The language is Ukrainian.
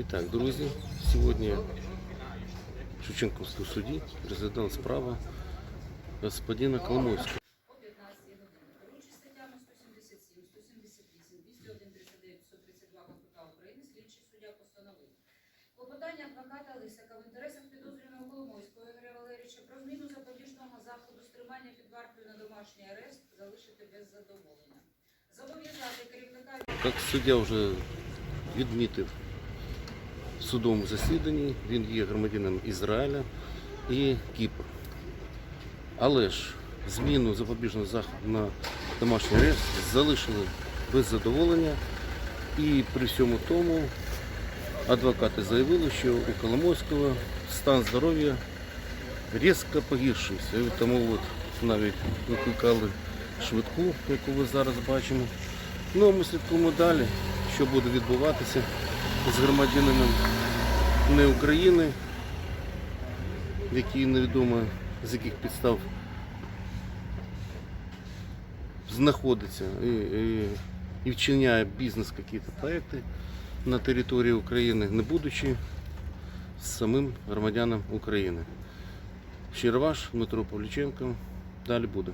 Итак, друзі, сьогодні в Шевченківському суді розглядали справа господина Коломойського. о 15 годині. Керуючи статтями 177, 178, 201, 39, 132 КПК України, слідчий суддя постановив клопотання адвоката Лисака в інтересах підозрюваного Коломойського Ігоря Валерійовича про зміну запобіжного заходу стримання під вартою на домашній арест залишити без задоволення. Зобов'язати керівника Як суддя вже відмітив в судовому засіданні, він є громадянином Ізраїля і Кіпр. Але ж зміну запобіжного заходу на домашній арест залишили без задоволення. І при всьому тому адвокати заявили, що у Коломойського стан здоров'я різко погіршився. Тому от навіть викликали швидку, яку ви зараз бачимо. Ну а ми слідкуємо далі, що буде відбуватися з громадянином не України, який невідомо з яких підстав знаходиться і, і, і вчиняє бізнес якісь проекти на території України, не будучи самим громадянам України. Щиро ваш Дмитро Павліченко. Далі буде.